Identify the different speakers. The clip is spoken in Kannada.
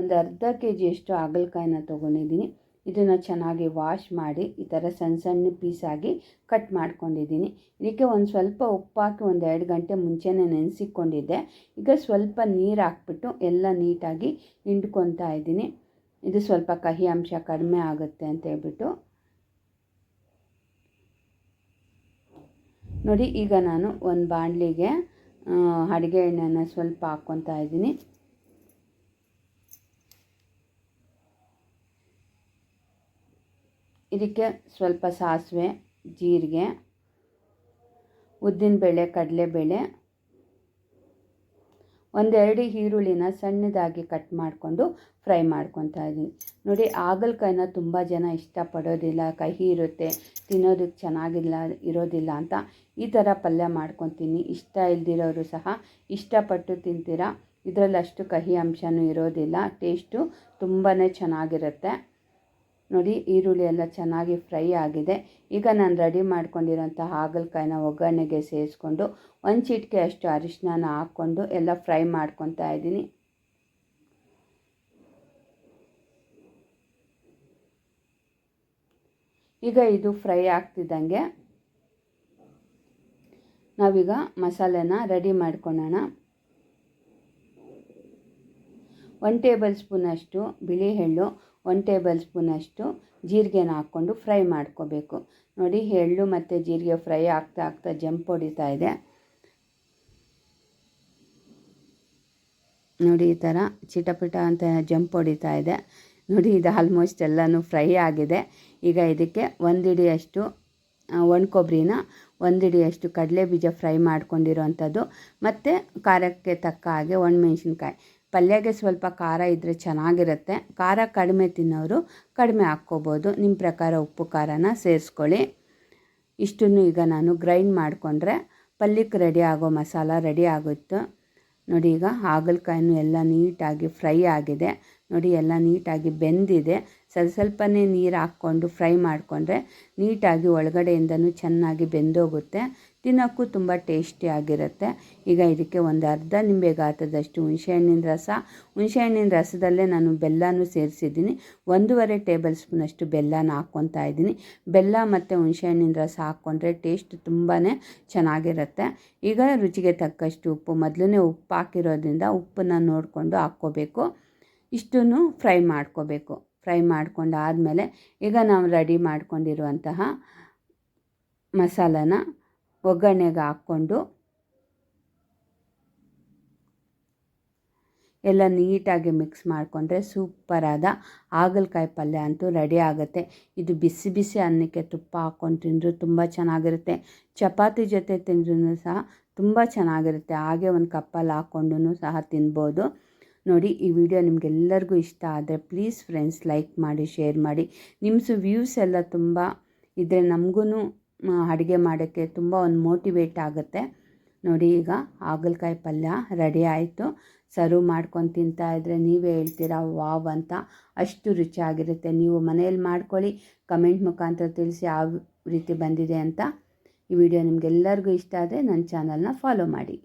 Speaker 1: ಒಂದು ಅರ್ಧ ಕೆ ಜಿಯಷ್ಟು ಹಾಗಲಕಾಯಿನ ತೊಗೊಂಡಿದ್ದೀನಿ. ಇದನ್ನು ಚೆನ್ನಾಗಿ ವಾಶ್ ಮಾಡಿ ಈ ಥರ ಸಣ್ಣ ಸಣ್ಣ ಪೀಸಾಗಿ ಕಟ್ ಮಾಡ್ಕೊಂಡಿದ್ದೀನಿ. ಇದಕ್ಕೆ ಒಂದು ಸ್ವಲ್ಪ ಉಪ್ಪು ಹಾಕಿ ಒಂದು ಎರಡು ಗಂಟೆ ಮುಂಚೆನೇ ನೆನೆಸಿಕೊಂಡಿದ್ದೆ. ಈಗ ಸ್ವಲ್ಪ ನೀರು ಹಾಕ್ಬಿಟ್ಟು ಎಲ್ಲ ನೀಟಾಗಿ ಹಿಂಡ್ಕೊತಾ ಇದ್ದೀನಿ. ಇದು ಸ್ವಲ್ಪ ಕಹಿ ಅಂಶ ಕಡಿಮೆ ಆಗುತ್ತೆ ಅಂತ ಹೇಳ್ಬಿಟ್ಟು. ನೋಡಿ, ಈಗ ನಾನು ಒಂದು ಬಾಣಲಿಗೆ ಅಡುಗೆ ಎಣ್ಣೆನ ಸ್ವಲ್ಪ ಹಾಕ್ಕೊತಾ ಇದ್ದೀನಿ. ಇದಕ್ಕೆ ಸ್ವಲ್ಪ ಸಾಸಿವೆ, ಜೀರಿಗೆ, ಉದ್ದಿನ ಬೇಳೆ, ಕಡಲೆ ಕಡಲೆಬೇಳೆ ಒಂದೆರಡು ಈರುಳ್ಳಿನ ಸಣ್ಣದಾಗಿ ಕಟ್ ಮಾಡಿಕೊಂಡು ಫ್ರೈ ಮಾಡ್ಕೊತಾ ಇದ್ದೀನಿ. ನೋಡಿ, ಹಾಗಲಕಾಯಿನ ತುಂಬ ಜನ ಇಷ್ಟಪಡೋದಿಲ್ಲ. ಕಹಿ ಇರುತ್ತೆ, ತಿನ್ನೋದಕ್ಕೆ ಚೆನ್ನಾಗಿಲ್ಲ, ಇರೋದಿಲ್ಲ ಅಂತ ಈ ಥರ ಪಲ್ಯ ಮಾಡ್ಕೊತೀನಿ. ಇಷ್ಟ ಇಲ್ದಿರೋರು ಸಹ ಇಷ್ಟಪಟ್ಟು ತಿಂತೀರಾ? ಇದರಲ್ಲಿ ಅಷ್ಟು ಕಹಿ ಅಂಶನೂ ಇರೋದಿಲ್ಲ. ಟೇಸ್ಟು ತುಂಬಾ ಚೆನ್ನಾಗಿರುತ್ತೆ. ನೋಡಿ ಈರುಳ್ಳಿ ಎಲ್ಲ ಚೆನ್ನಾಗಿ ಫ್ರೈ ಆಗಿದೆ. ಈಗ ನಾನು ರೆಡಿ ಮಾಡ್ಕೊಂಡಿರೋಂಥ ಹಾಗಲಕಾಯಿನ ಒಗ್ಗರಣೆಗೆ ಸೇರಿಸ್ಕೊಂಡು ಒಂದು ಚಿಟಿಕೆ ಅಷ್ಟು ಅರಿಶಿನ ಹಾಕ್ಕೊಂಡು ಎಲ್ಲ ಫ್ರೈ ಮಾಡ್ಕೊತಾ ಇದ್ದೀನಿ. ಈಗ ಇದು ಫ್ರೈ ಆಗ್ತಿದ್ದಂಗೆ ನಾವೀಗ ಮಸಾಲೆನ ರೆಡಿ ಮಾಡ್ಕೊಳ್ಳೋಣ ಒನ್ ಟೇಬಲ್ ಸ್ಪೂನಷ್ಟು ಬಿಳಿ ಎಳ್ಳು ಒನ್ ಟೇಬಲ್ ಸ್ಪೂನಷ್ಟು ಜೀರಿಗೆನ ಹಾಕ್ಕೊಂಡು ಫ್ರೈ ಮಾಡ್ಕೋಬೇಕು. ನೋಡಿ, ಎಳ್ಳು ಮತ್ತು ಜೀರಿಗೆ ಫ್ರೈ ಆಗ್ತಾ ಆಗ್ತಾ ಜಂಪ್ ಹೊಡಿತಾ ಇದೆ. ನೋಡಿ, ಈ ಥರ ಚಿಟಪಿಟ ಅಂತ ಜಂಪ್ ಹೊಡಿತಾ ಇದೆ. ನೋಡಿ, ಇದು ಆಲ್ಮೋಸ್ಟ್ ಎಲ್ಲನೂ ಫ್ರೈ ಆಗಿದೆ. ಈಗ ಇದಕ್ಕೆ ಒಂದಿಡಿಯಷ್ಟು ಒಣ ಕೊಬ್ಬರಿನ ಒಂದಿಡಿಯಷ್ಟು ಕಡಲೆ ಬೀಜ ಫ್ರೈ ಮಾಡ್ಕೊಂಡಿರೋವಂಥದ್ದು ಮತ್ತು ಖಾರಕ್ಕೆ ತಕ್ಕ ಹಾಗೆ ಒಣಮೆಣ್ಸಿನ್ಕಾಯಿ. ಪಲ್ಯಗೆ ಸ್ವಲ್ಪ ಖಾರ ಇದ್ದರೆ ಚೆನ್ನಾಗಿರುತ್ತೆ. ಖಾರ ಕಡಿಮೆ ತಿನ್ನೋರು ಕಡಿಮೆ ಹಾಕ್ಕೋಬೋದು. ನಿಮ್ಮ ಪ್ರಕಾರ ಉಪ್ಪು ಖಾರನ ಸೇರಿಸ್ಕೊಳ್ಳಿ. ಇಷ್ಟನ್ನು ಈಗ ನಾನು ಗ್ರೈಂಡ್ ಮಾಡಿಕೊಂಡ್ರೆ ಪಲ್ಯಕ್ಕೆ ರೆಡಿ ಆಗೋ ಮಸಾಲ ರೆಡಿ ಆಗುತ್ತೆ. ನೋಡಿ ಈಗ ಹಾಗಲಕಾಯಿನೂ ಎಲ್ಲ ನೀಟಾಗಿ ಫ್ರೈ ಆಗಿದೆ. ನೋಡಿ ಎಲ್ಲ ನೀಟಾಗಿ ಬೆಂದಿದೆ. ಸ್ವಲ್ಪ ಸ್ವಲ್ಪನೇ ನೀರು ಹಾಕ್ಕೊಂಡು ಫ್ರೈ ಮಾಡಿಕೊಂಡ್ರೆ ನೀಟಾಗಿ ಒಳಗಡೆಯಿಂದನೂ ಚೆನ್ನಾಗಿ ಬೆಂದೋಗುತ್ತೆ. ತಿನ್ನೋಕ್ಕೂ ತುಂಬ ಟೇಸ್ಟಿಯಾಗಿರುತ್ತೆ ಈಗ ಇದಕ್ಕೆ ಒಂದು ಅರ್ಧ ನಿಂಬೆ ಗಾತ್ರದಷ್ಟು ಹುಣಸೆಹಣ್ಣಿನ ರಸ. ಹುಣಸೆಹಣ್ಣಿನ ರಸದಲ್ಲೇ ನಾನು ಬೆಲ್ಲನೂ ಸೇರಿಸಿದ್ದೀನಿ. ಒಂದೂವರೆ ಟೇಬಲ್ ಸ್ಪೂನಷ್ಟು ಬೆಲ್ಲನ ಹಾಕ್ಕೊತಾ ಇದ್ದೀನಿ. ಬೆಲ್ಲ ಮತ್ತು ಹುಣಸೆಹಣ್ಣಿನ ರಸ ಹಾಕ್ಕೊಂಡ್ರೆ ಟೇಸ್ಟ್ ತುಂಬಾ ಚೆನ್ನಾಗಿರುತ್ತೆ. ಈಗ ರುಚಿಗೆ ತಕ್ಕಷ್ಟು ಉಪ್ಪು. ಮೊದಲನೇ ಉಪ್ಪು ಹಾಕಿರೋದ್ರಿಂದ ಉಪ್ಪನ್ನು ನೋಡಿಕೊಂಡು ಹಾಕ್ಕೋಬೇಕು. ಇಷ್ಟನ್ನು ಫ್ರೈ ಮಾಡ್ಕೋಬೇಕು. ಫ್ರೈ ಮಾಡ್ಕೊಂಡು ಆದಮೇಲೆ ಈಗ ನಾವು ರೆಡಿ ಮಾಡ್ಕೊಂಡಿರುವಂತಹ ಮಸಾಲನ ಒಗ್ಗರಣೆಗೆ ಹಾಕ್ಕೊಂಡು ಎಲ್ಲ ನೀಟಾಗಿ ಮಿಕ್ಸ್ ಮಾಡಿಕೊಂಡ್ರೆ ಸೂಪರಾದ ಹಾಗಲಕಾಯಿ ಪಲ್ಯ ಅಂತೂ ರೆಡಿ ಆಗುತ್ತೆ. ಇದು ಬಿಸಿ ಬಿಸಿ ಅನ್ನಕ್ಕೆ ತುಪ್ಪ ಹಾಕ್ಕೊಂಡು ತಿಂದರೂ ತುಂಬ ಚೆನ್ನಾಗಿರುತ್ತೆ. ಚಪಾತಿ ಜೊತೆ ತಿಂದ್ರೂ ಸಹ ತುಂಬ ಚೆನ್ನಾಗಿರುತ್ತೆ. ಹಾಗೆ ಒಂದು ಕಪ್ಪಲ್ಲಿ ಹಾಕ್ಕೊಂಡು ಸಹ ತಿನ್ಬೋದು. ನೋಡಿ, ಈ ವಿಡಿಯೋ ನಿಮಗೆಲ್ಲರಿಗೂ ಇಷ್ಟ ಆದರೆ ಪ್ಲೀಸ್ ಫ್ರೆಂಡ್ಸ್ ಲೈಕ್ ಮಾಡಿ, ಶೇರ್ ಮಾಡಿ. ನಿಮ್ಮ ವ್ಯೂಸ್ ಎಲ್ಲ ತುಂಬ ಇದ್ದರೆ ನಮಗೂ ಅಡುಗೆ ಮಾಡೋಕ್ಕೆ ತುಂಬ ಒಂದು ಮೋಟಿವೇಟ್ ಆಗುತ್ತೆ. ನೋಡಿ ಈಗ ಹಾಗಲಕಾಯಿ ಪಲ್ಯ ರೆಡಿ ಆಯಿತು. ಸರ್ವ್ ಮಾಡ್ಕೊಂಡು ತಿಂತಾ ಇದ್ದರೆ ನೀವೇ ಹೇಳ್ತೀರಾ, ವಾವ್ ಅಂತ. ಅಷ್ಟು ರುಚಿಯಾಗಿರುತ್ತೆ. ನೀವು ಮನೆಯಲ್ಲಿ ಮಾಡ್ಕೊಳ್ಳಿ ಕಮೆಂಟ್ ಮುಖಾಂತರ ತಿಳಿಸಿ ಯಾವ ರೀತಿ ಬಂದಿದೆ ಅಂತ. ಈ ವಿಡಿಯೋ ನಿಮಗೆಲ್ಲರಿಗೂ ಇಷ್ಟ ಆದರೆ ನನ್ನ ಚಾನಲ್ನ ಫಾಲೋ ಮಾಡಿ.